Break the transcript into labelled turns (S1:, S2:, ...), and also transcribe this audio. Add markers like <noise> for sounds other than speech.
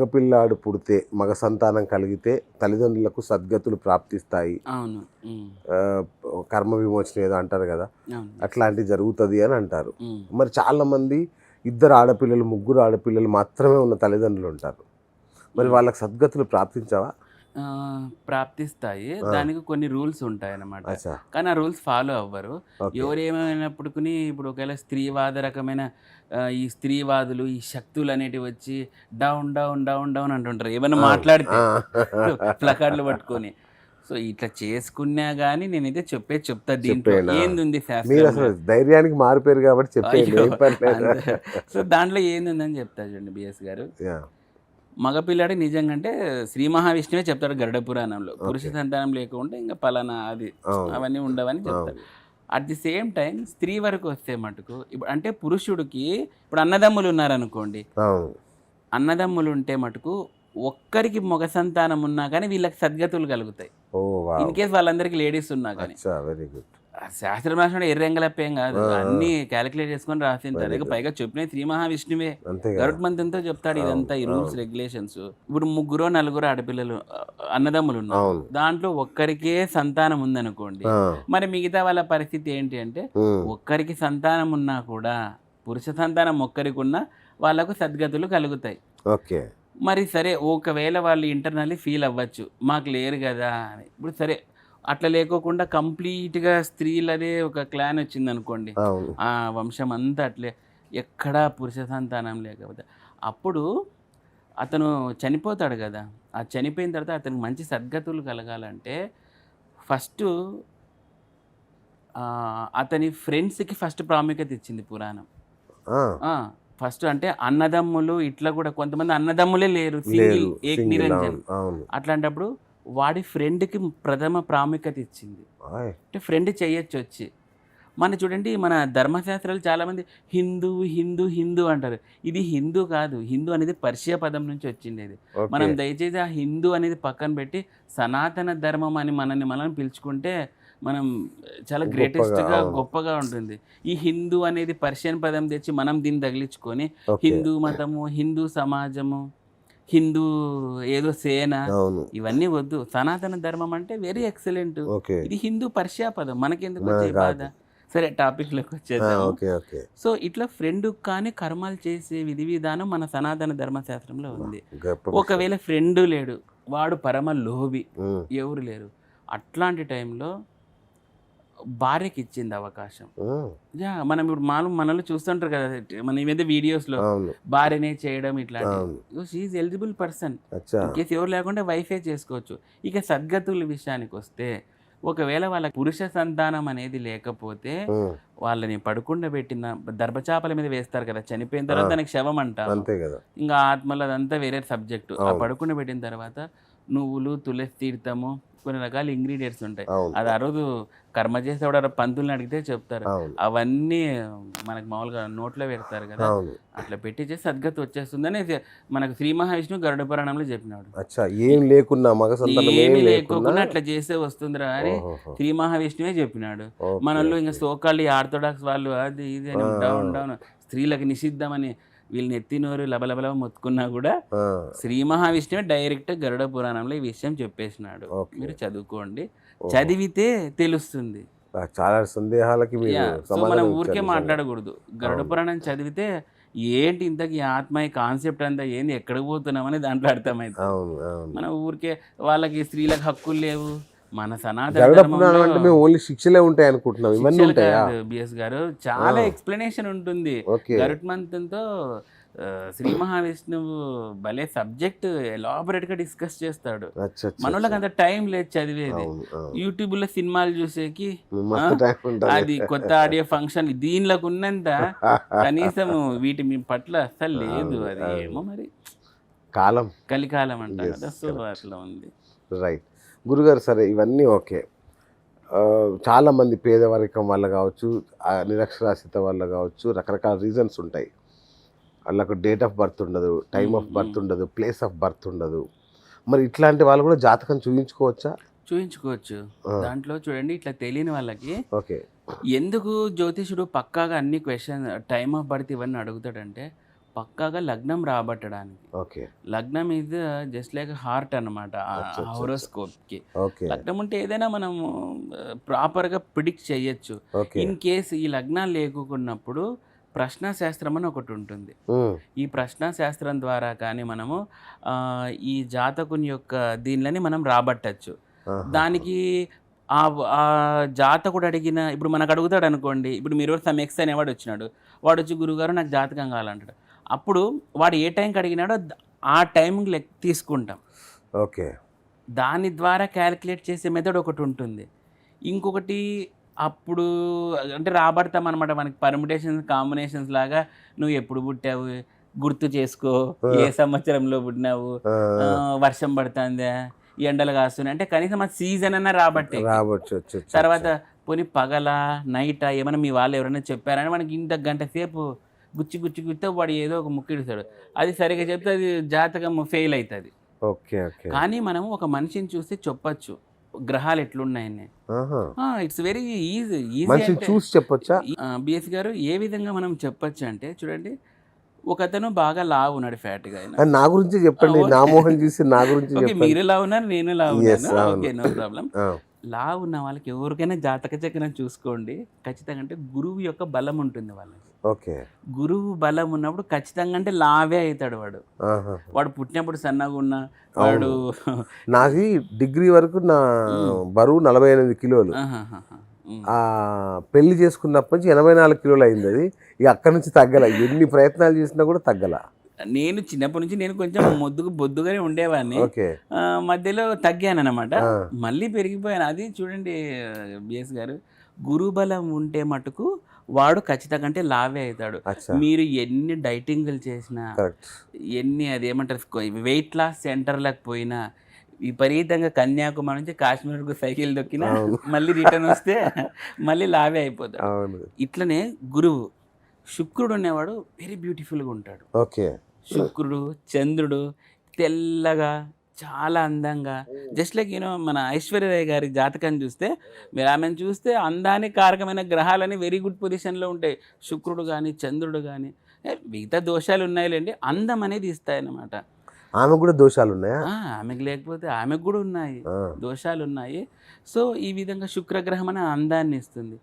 S1: మగపిల్లాడు పుడితే మగ సంతానం కలిగితే తల్లిదండ్రులకు సద్గతులు ప్రాప్తిస్తాయి. కర్మ విమోచన ఏదో అంటారు కదా? అట్లాంటివి జరుగుతుంది అని అంటారు. మరి చాలా మంది ఇద్దరు ఆడపిల్లలు ముగ్గురు ఆడపిల్లలు మాత్రమే ఉన్న తల్లిదండ్రులు ఉంటారు. మరి వాళ్ళకి సద్గతులు ప్రాప్తించావా?
S2: ప్రాప్తిస్తాయి. దానికి కొన్ని రూల్స్ ఉంటాయి అన్నమాట కానీ ఆ రూల్స్ ఫాలో అవ్వరు. ఎవరు ఏమైనప్పటికీ ఇప్పుడు ఒకవేళ స్త్రీవాద రకమైన ఈ స్త్రీవాదులు ఈ శక్తులు అనేటివి వచ్చి డౌన్ డౌన్ డౌన్ డౌన్ అంటుంటారు. ఏమైనా మాట్లాడితే. ప్లకార్డులు పట్టుకొని. సో ఇట్లా చేసుకున్నా కానీ నేనైతే చెప్పే చెప్తా దీంట్లో? ఏంది
S1: ధైర్యానికి మారిపోయారు కాబట్టి. <laughs>
S2: సో దాంట్లో ఏంది ఉందని చెప్తా చూడండి బిఎస్ గారు. మగపిల్లాడు నిజంగా అంటే శ్రీ మహావిష్ణువే చెప్తాడు గరుడ పురాణంలో. పురుష సంతానం లేకుండా ఇంకా పలానా అది
S1: అవును.
S2: అవన్నీ ఉండవని చెప్తాడు. అట్ ది సేమ్ టైం స్త్రీ వరకు వస్తే మటుకు ఇప్పుడు అంటే పురుషుడికి ఇప్పుడు అన్నదమ్ములు ఉన్నారనుకోండి. అన్నదమ్ములు ఉంటే మటుకు ఒక్కరికి మగ సంతానం ఉన్నా కానీ వీళ్ళకి సద్గతులు కలుగుతాయి. ఇన్ కేస్ వాళ్ళందరికీ లేడీస్ ఉన్నా కానీ
S1: వెరీ గుడ్.
S2: శాస్త్రం రాసిన ఎర్రెంగలప్పేం కాదు. అన్ని క్యాలిక్యులేట్ చేసుకొని రాసింటారు ఇక. పైగా చెప్పిన శ్రీ మహావిష్ణువే. గరుడ్ మంత్రంతో చెప్తాడు ఇదంతా ఈ రూల్స్. రెగ్యులేషన్స్ ఇప్పుడు ముగ్గురు నలుగురు ఆడపిల్లలు అన్నదమ్ములు ఉన్నారు దాంట్లో ఒక్కరికే సంతానం ఉందనుకోండి. మరి మిగతా వాళ్ళ పరిస్థితి ఏంటి అంటే. ఒక్కరికి సంతానం ఉన్నా కూడా పురుష సంతానం ఒక్కరికి ఉన్నా వాళ్ళకు సద్గతులు కలుగుతాయి.
S1: ఓకే.
S2: మరి సరే ఒకవేళ వాళ్ళు ఇంటర్నల్లీ ఫీల్ అవ్వచ్చు. మాకు లేరు కదా అని. ఇప్పుడు సరే అట్లా లేకోకుండా కంప్లీట్గా స్త్రీలదే ఒక క్లాన్ వచ్చింది అనుకోండి ఆ వంశం అంతా అట్లే. ఎక్కడా పురుష సంతానం లేకపోతే. అప్పుడు అతను చనిపోతాడు కదా. ఆ చనిపోయిన తర్వాత అతనికి మంచి సద్గతులు కలగాలంటే ఫస్ట్ అతని ఫ్రెండ్స్కి ఫస్ట్ ప్రాముఖ్యత ఇచ్చింది పురాణం.
S1: ఆ.
S2: ఫస్ట్ అంటే అన్నదమ్ములు ఇట్లా కూడా కొంతమంది అన్నదమ్ములే లేరు. సింగిల్ ఏక్ నిరంజన్. అట్లాంటప్పుడు వాడి ఫ్రెండ్కి ప్రథమ ప్రాముఖ్యత ఇచ్చింది. అంటే ఫ్రెండ్ చేయొచ్చు వచ్చి మన చూడండి మన ధర్మశాస్త్రాలు చాలామంది హిందూ హిందూ హిందూ అంటారు ఇది హిందూ కాదు హిందూ అనేది పర్షియా పదం నుంచి వచ్చింది ఇది
S1: ఓకే.
S2: మనం దయచేసి ఆ హిందూ అనేది పక్కన పెట్టి సనాతన ధర్మం అని మనల్ని మనం పిలుచుకుంటే మనం చాలా గ్రేటెస్ట్గా. గొప్పగా ఉంటుంది ఈ హిందూ అనేది పర్షియన్ పదం తెచ్చి మనం దీన్ని తగిలించుకొని. హిందూ మతము హిందూ సమాజము హిందూ ఏదో సేన ఇవన్నీ వద్దు. సనాతన ధర్మం అంటే వెరీ ఎక్సలెంట్. ఇది హిందూ పర్షియా పదం. మనకెందుకు
S1: మనకు
S2: వచ్చే బాధ? సరే టాపిక్లోకి
S1: ఆ,
S2: వచ్చేద్దాం సో ఇట్లా ఫ్రెండ్ కానీ కర్మాలు చేసే విధి విధానం మన సనాతన ధర్మశాస్త్రంలో ఉంది. ఒకవేళ ఫ్రెండ్ లేడు వాడు పరమ లోబి
S1: ఉమ్,
S2: ఎవరు లేరు. అట్లాంటి టైంలో భార్యకి ఇచ్చింది అవకాశం యా మనం ఇప్పుడు మామూలు మనలో చూస్తుంటారు కదా మన ఈ మీద వీడియోస్లో
S1: అవును.
S2: భార్యనే చేయడం ఇట్లాంటి
S1: అవును.
S2: షీఈ్ ఎలిజిబుల్ పర్సన్ కేసు ఎవరు లేకుండా వైఫే చేసుకోవచ్చు. ఇక సద్గతుల విషయానికి వస్తే ఒకవేళ వాళ్ళ పురుష సంతానం అనేది లేకపోతే వాళ్ళని పడుకుండబెట్టిన దర్భచాపల మీద వేస్తారు కదా చనిపోయిన తర్వాత. దానికి శవం అంట
S1: అంతే కదా.
S2: ఇంకా ఆత్మలు అదంతా వేరే సబ్జెక్టు. ఆ. పడుకుండబెట్టిన తర్వాత నువ్వులు తులసి తీర్థము కొన్ని రకాల ఇంగ్రీడియంట్స్ ఉంటాయి. అది ఆ రోజు కర్మ చేసేవాడు పంతుల్ని అడిగితే చెప్తారు.
S1: అవును.
S2: అవన్నీ మనకు మామూలుగా నోట్లో పెడతారు కదా. అట్లా పెట్టి చేసి సద్గతి వచ్చేస్తుందని మనకు శ్రీ మహావిష్ణువు గరుడ పురాణంలో చెప్పినాడు.
S1: అచ్చా ఏం లేకున్నా మగ
S2: ఏమీ లేకోకుండా అట్లా చేస్తే వస్తుందిరా అని. శ్రీ మహావిష్ణువే చెప్పినాడు. మనలో ఇంకా. సోకాళ్ళు ఆర్థోడాక్స్ వాళ్ళు అది ఇది అని. డౌన్ డౌన్ స్త్రీలకు నిషిద్ధమని వీళ్ళని ఎత్తినోరు లబలబలబ మొత్తుకున్నా కూడా శ్రీ మహావిష్ణువే డైరెక్ట్ గరుడ పురాణంలో ఈ విషయం చెప్పేసినాడు. మీరు చదువుకోండి. చదివితే తెలుస్తుంది.
S1: చాలా సందేహాలకి
S2: మనం ఊరికే. మాట్లాడకూడదు. గరుడ. పురాణం చదివితే ఏంటి ఇంతకీ ఈ ఆత్మ కాన్సెప్ట్ అంతా ఏంది? ఎక్కడికి పోతున్నామని దాంట్లో అర్థమైంది మనం ఊరికే వాళ్ళకి స్త్రీలకు హక్కులు లేవు. మన సనాతన
S1: పురాణం అంటే మేము ఓన్లీ శిక్షలే ఉంటాయి అనుకుంటున్నాం. ఇవన్నీ ఉంటాయా?
S2: బిఎస్ గారు. చాలా. ఎక్స్ప్లెనేషన్ ఉంటుంది. గరుత్మంతంతో ఆ, శ్రీ మహావిష్ణువు భలే సబ్జెక్ట్ ఎలాబరేట్గా డిస్కస్ చేస్తాడు. మనోళ్ళకి. అంత టైం లేదు చదివేది. యూట్యూబ్లో సినిమాలు చూసేకి అది కొత్త ఆడియో ఫంక్షన్ దీనిలోకి ఉన్నంత <laughs> కనీసం వీటి మీ పట్ల అసలు లేదు. అది. ఏమో మరి.
S1: కాలం.
S2: కలికాలం అంటారు. అట్లా ఉంది.
S1: రైట్ గురుగారు సరే ఇవన్నీ ఓకే. ఆ, చాలా మంది పేదవర్గం వల్ల కావచ్చు నిరక్షరాస్యత వల్ల కావచ్చు రకరకాల రీజన్స్ ఉంటాయి. వాళ్ళకు డేట్ ఆఫ్ బర్త్ ఉండదు టైమ్ ఆఫ్ బర్త్. ఉండదు ప్లేస్ ఆఫ్ బర్త్ ఉండదు. మరి ఇట్లాంటి వాళ్ళు కూడా జాతకం చూపించుకోవచ్చా
S2: చూపించుకోవచ్చు దాంట్లో చూడండి ఇట్లా తెలియని వాళ్ళకి
S1: ఓకే.
S2: ఎందుకు జ్యోతిషుడు పక్కాగా అన్ని క్వశ్చన్ టైమ్ ఆఫ్ బర్త్ ఇవన్నీ అడుగుతాడంటే పక్కాగా లగ్నం రాబట్టడానికి.
S1: ఓకే.
S2: లగ్నం ఇది జస్ట్ లైక్ హార్ట్ అనమాట. హోరోస్కోప్కి. లగ్నం ఉంటే ఏదైనా మనము ప్రాపర్గా ప్రిడిక్ట్ చేయొచ్చు. ఇన్ కేస్ ఈ లగ్నాలు లేకున్నప్పుడు ప్రశ్న శాస్త్రం అని ఒకటి ఉంటుంది. ఈ ప్రశ్న శాస్త్రం ద్వారా కానీ మనము ఈ జాతకుని యొక్క దీనిలని మనం రాబట్టచ్చు. దానికి ఆ ఆ జాతకుడు అడిగిన ఇప్పుడు మనకు అడుగుతాడు అనుకోండి ఇప్పుడు మీరు సమ్ ఎక్స్ అనేవాడు వచ్చినాడు. వాడు వచ్చి గురుగారు నాకు జాతకం కావాలంటాడు. అప్పుడు వాడు ఏ టైంకి అడిగినాడో ఆ టైం లెక్క తీసుకుంటాం.
S1: ఓకే.
S2: దాని ద్వారా క్యాలిక్యులేట్ చేసే మెథడ్ ఒకటి ఉంటుంది. ఇంకొకటి అప్పుడు అంటే రాబడతాం అనమాట మనకి పర్మిటేషన్స్ కాంబినేషన్స్ లాగా నువ్వు ఎప్పుడు పుట్టావు? గుర్తు చేసుకో. ఏ సంవత్సరంలో పుట్టినావు? వర్షం పడుతుందా? ఎండలు కాస్తున్నాయి. అంటే కనీసం ఆ సీజన్ అన్న రాబట్టే.
S1: వచ్చు,
S2: తర్వాత పోనీ పగల నైట్ ఏమైనా మీ వాళ్ళు ఎవరైనా చెప్పారని మనకి ఇంత గంట సేపు గుచ్చి గుచ్చి గుచ్చితే వాడు ఏదో ఒక ముక్కిడుతాడు అది సరిగా చెప్తే అది జాతకం ఫెయిల్ అవుతుంది
S1: ఓకే ఓకే.
S2: కానీ మనం ఒక మనిషిని చూస్తే చెప్పొచ్చు. గ్రహాలు ఎట్లున్నాయని. ఇట్స్ వెరీ ఈజీ ఈజీ
S1: చూసి చెప్పొచ్చా?
S2: బిఎస్ గారు ఏ విధంగా మనం చెప్పొచ్చు అంటే చూడండి ఒక అతను బాగా లావు ఉన్నాడు ఫ్యాట్గా ఆయన
S1: ఆ, నా గురించి చెప్పండి. నా మోహన్ చూసి నా గురించి
S2: మీరు లా ఉన్నారు నేను లా
S1: Yes,
S2: ఉన్నాను. ఓకే నో ప్రాబ్లం
S1: ఆ,
S2: లా ఉన్న వాళ్ళకి ఎవరికైనా జాతక చక్రం చూసుకోండి. ఖచ్చితంగా అంటే గురువు యొక్క బలం ఉంటుంది వాళ్ళకి.
S1: ఓకే.
S2: గురువు బలం ఉన్నప్పుడు ఖచ్చితంగా అంటే లావే అవుతాడు వాడు. వాడు పుట్టినప్పుడు సన్నగా ఉన్న వాడు
S1: నాది డిగ్రీ వరకు నా బరువు నలభై ఎనిమిది కిలోలు పెళ్ళి చేసుకున్నప్పటి నుంచి ఎనభై నాలుగు కిలోలు అయింది అది. ఇక అక్కడి నుంచి తగ్గల. ఎన్ని ప్రయత్నాలు చేసినా కూడా తగ్గల.
S2: నేను చిన్నప్పటి నుంచి నేను కొంచెం మొద్దుకు బొద్దుగానే ఉండేవాడిని. మధ్యలో తగ్గాను అనమాట. మళ్ళీ పెరిగిపోయాను. అది చూడండి బిఎస్ గారు. గురుబలం ఉంటే మటుకు వాడు ఖచ్చితంగా అంటే లావే అవుతాడు. మీరు ఎన్ని డైటింగ్లు చేసినా ఎన్ని అది ఏమంటారు వెయిట్ లాస్ సెంటర్లకు పోయినా విపరీతంగా కన్యాకుమారి నుంచి కాశ్మీర్కు సైకిల్ దొక్కినా. మళ్ళీ రిటర్న్ వస్తే మళ్ళీ లావే అయిపోతాడు. ఇట్లనే గురువు శుక్రుడు అనేవాడు వెరీ బ్యూటిఫుల్గా ఉంటాడు.
S1: ఓకే.
S2: శుక్రుడు చంద్రుడు తెల్లగా చాలా అందంగా జస్ట్ లైక్ యూనో మన ఐశ్వర్యరాయ్ గారి జాతకం చూస్తే మీరు ఆమెను చూస్తే అందానికి కారకమైన గ్రహాలని వెరీ గుడ్ పొజిషన్లో ఉంటాయి. శుక్రుడు కానీ చంద్రుడు కానీ మిగతా దోషాలు ఉన్నాయిలేండి. అందం అనేది ఇస్తాయన్నమాట.
S1: ఆమె కూడా దోషాలు ఉన్నాయా?
S2: ఆమెకు లేకపోతే ఆమెకు కూడా ఉన్నాయి. దోషాలు ఉన్నాయి. సో ఈ విధంగా శుక్రగ్రహం అనే అందాన్ని ఇస్తుంది.